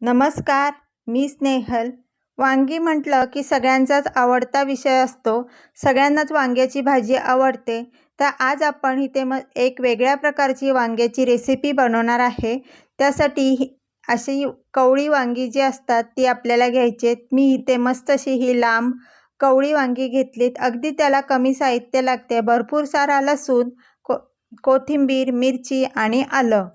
नमस्कार मी स्नेहल. वांगी म्हटलं की सगळ्यांचाच आवडता विषय असतो. सगळ्यांनाच वांग्याची भाजी आवडते. तर आज आपण इथे मग एक वेगळ्या प्रकारची वांग्याची रेसिपी बनवणार आहे. त्यासाठी ही- अशी कवळी वांगी जी असतात ती आपल्याला घ्यायची आहेत. मी इथे मस्त अशी ही लांब कवळी वांगी घेतलीत. अगदी त्याला कमी साहित्य लागते. भरपूर सारा लसूण को कोथिंबीर मिरची आणि आलं.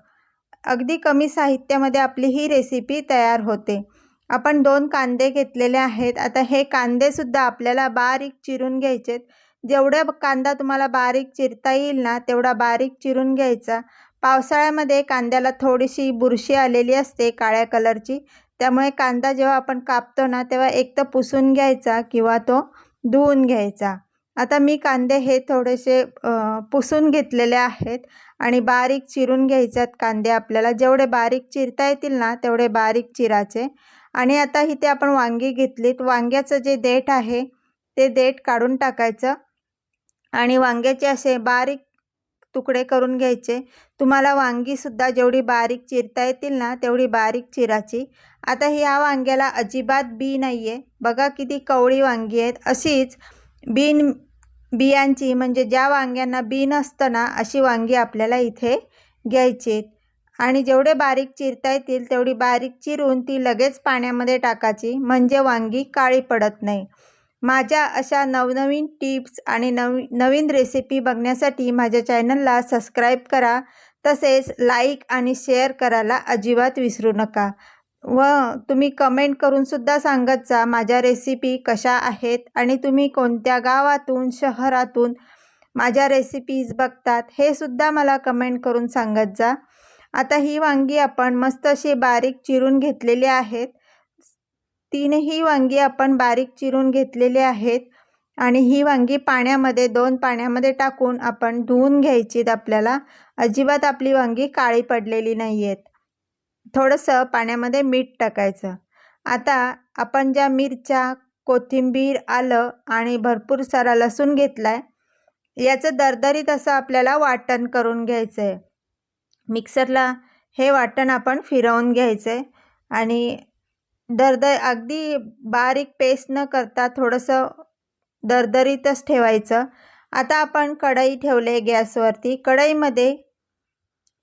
अगदी कमी साहित्यामध्ये आपली ही रेसिपी तयार होते. आपण दोन कांदे घेतलेले आहेत. आता हे कांदेसुद्धा आपल्याला बारीक चिरून घ्यायचेत. जेवढं कांदा तुम्हाला बारीक चिरता येईल ना तेवढा बारीक चिरून घ्यायचा. पावसाळ्यामध्ये कांद्याला थोडीशी बुरशी आलेली असते काळ्या कलरची. त्यामुळे कांदा जेव्हा आपण कापतो ना तेव्हा एक तर पुसून घ्यायचा किंवा तो धुवून घ्यायचा. आता मी कांदे हे थोडेसे पुसून घेतलेले आहेत आणि बारीक चिरून घ्यायच्यात कांदे आपल्याला. जेवढे बारीक चिरता येतील ना तेवढे बारीक चिराचे आणि आता इथे आपण वांगी घेतलीत. वांग्याचं जे देठ आहे ते देठ काढून टाकायचं. आणि वांग्याचे असे बारीक तुकडे करून घ्यायचे. तुम्हाला वांगीसुद्धा जेवढी बारीक चिरता येतील ना तेवढी बारीक चिराची आता ह्या वांग्याला अजिबात बी नाही आहे बघा किती कवळी वांगी आहेत. अशीच बिन बियांची म्हणजे ज्या वांग्यांना बी नसतं ना अशी वांगी आपल्याला इथे घ्यायची. आहेत आणि जेवढे बारीक चिरता येतील तेवढी बारीक चिरून ती लगेच पाण्यामध्ये टाकायची. म्हणजे वांगी काळी पडत नाही. माझ्या अशा नवनवीन टिप्स आणि नवी नवीन रेसिपी बघण्यासाठी माझ्या चॅनलला सबस्क्राईब करा. तसेच लाईक आणि शेअर करायला अजिबात विसरू नका. व तुम्ही कमेंट करूनसुद्धा सांगत जा माझ्या रेसिपी कशा आहेत आणि तुम्ही कोणत्या गावातून शहरातून माझ्या रेसिपीज बघतात हे सुद्धा मला कमेंट करून सांगत जा. आता ही वांगी आपण मस्त अशी बारीक चिरून घेतलेली आहेत. तीनही वांगी आपण बारीक चिरून घेतलेली आहेत आणि ही वांगी पाण्यामध्ये दोन पाण्यामध्ये टाकून आपण धुवून घ्यायचीत आपल्याला. अजिबात आपली वांगी काळी पडलेली नाही आहेत थोडंसं पाण्यामध्ये मीठ टाकायचं. आता आपण ज्या मिरच्या कोथिंबीर आलं आणि भरपूर सारा लसूण घेतला आहे याचं दरदरीत असं आपल्याला वाटण करून घ्यायचं आहे मिक्सरला हे वाटण आपण फिरवून घ्यायचं आहे आणि दरदर अगदी बारीक पेस्ट न करता थोडंसं दरदरीतच ठेवायचं. आता आपण कढई ठेवले गॅसवरती. कढईमध्ये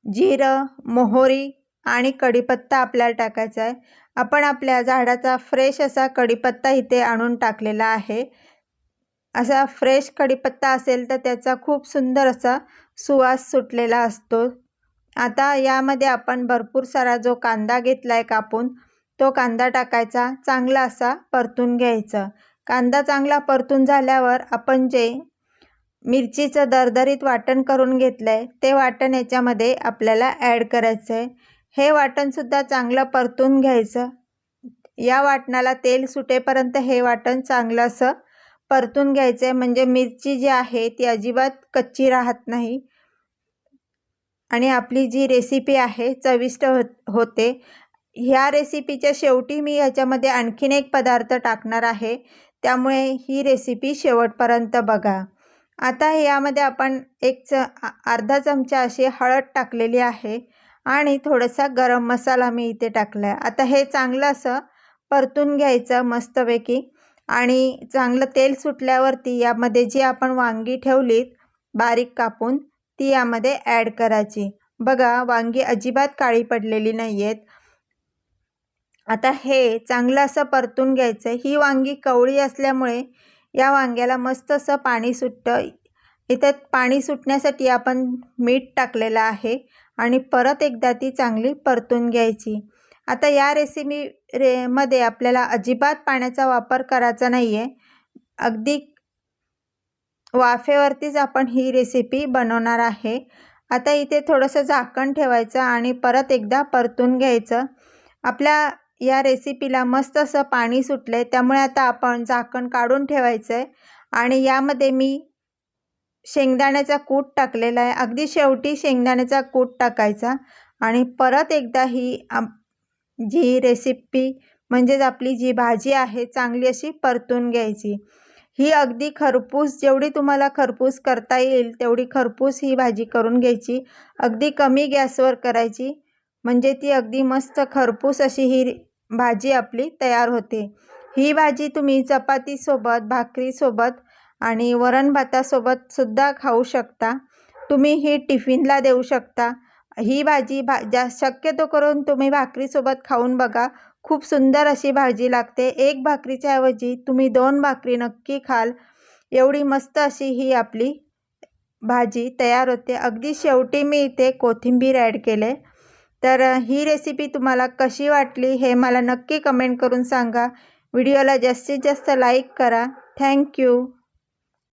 जिरं मोहरी आणि कढीपत्ता आपल्याला टाकायचा आहे. आपण आपल्या झाडाचा फ्रेश असा कढीपत्ता इथे आणून टाकलेला आहे. असा फ्रेश कढीपत्ता असेल तर त्याचा खूप सुंदर असा सुवास सुटलेला असतो. आता यामध्ये आपण भरपूर सारा जो कांदा घेतला आहे कापून तो कांदा टाकायचा चांगला असा परतून घ्यायचा. कांदा चांगला परतून झाल्यावर आपण जे मिरचीचं दरदरीत वाटण करून घेतलं आहे ते वाटण याच्यामध्ये आपल्याला ॲड करायचं आहे हे वाटणसुद्धा चांगलं परतून घ्यायचं. या वाटणाला तेल सुटेपर्यंत हे वाटण चांगलं असं परतून घ्यायचं आहे म्हणजे मिरची जी आहे ती अजिबात कच्ची राहत नाही. आणि आपली जी रेसिपी आहे चविष्ट हो होते. ह्या रेसिपीच्या शेवटी मी ह्याच्यामध्ये आणखीन एक पदार्थ टाकणार आहे. त्यामुळे ही रेसिपी शेवटपर्यंत बघा. आता यामध्ये आपण एक च अर्धा चमचा अशी हळद टाकलेली आहे. आणि थोडासा गरम मसाला मी इथे टाकला आहे आता हे चांगलं असं परतून घ्यायचं मस्तपैकी. आणि चांगलं तेल सुटल्यावरती यामध्ये जी आपण वांगी ठेवलीत बारीक कापून ती यामध्ये ॲड करायची. बघा वांगी अजिबात काळी पडलेली नाही आहेत आता हे चांगलं असं परतून घ्यायचं. ही वांगी कवळी असल्यामुळे या वांग्याला मस्त असं पाणी सुटतं. इथं पाणी सुटण्यासाठी आपण मीठ टाकलेलं आहे. आणि परत एकदा ती चांगली परतून घ्यायची. आता या रेसिपी रे मध्ये आपल्याला अजिबात पाण्याचा वापर करायचा नाही आहे अगदी वाफेवरतीच आपण ही रेसिपी बनवणार आहे. आता इथे थोडंसं झाकण ठेवायचं आणि परत एकदा परतून घ्यायचं. आपल्या या रेसिपीला मस्त असं पाणी सुटलं आहे त्यामुळे आता आपण झाकण काढून ठेवायचं आहे आणि यामध्ये मी शेंगदाण्याचा कूट टाकलेला आहे. अगदी शेवटी शेंगदाण्याचा कूट टाकायचा आणि परत एकदा ही जी रेसिपी म्हणजेच आपली जी भाजी आहे चांगली अशी परतून घ्यायची. ही अगदी खरपूस जेवढी तुम्हाला खरपूस करता येईल तेवढी खरपूस ही भाजी करून घ्यायची. अगदी कमी गॅसवर करायची म्हणजे ती अगदी मस्त खरपूस अशी ही भाजी आपली तयार होते. ही भाजी तुम्ही चपातीसोबत भाकरीसोबत आणि वरण भातासोबत सुद्धा खाऊ शकता. तुम्ही ही टिफिनला देऊ शकता. ही भाजी भा जा शक्यतो करून तुम्ही भाकरीसोबत खाऊन बघा. खूप सुंदर अशी भाजी लागते. एक भाकरीच्या ऐवजी तुम्ही दोन भाकरी नक्की खाल. एवढी मस्त अशी ही आपली भाजी तयार होते. अगदी शेवटी मी इथे कोथिंबीर ॲड केले. तर ही रेसिपी तुम्हाला कशी वाटली हे मला नक्की कमेंट करून सांगा. व्हिडिओला जास्तीत जास्त लाईक करा. थँक्यू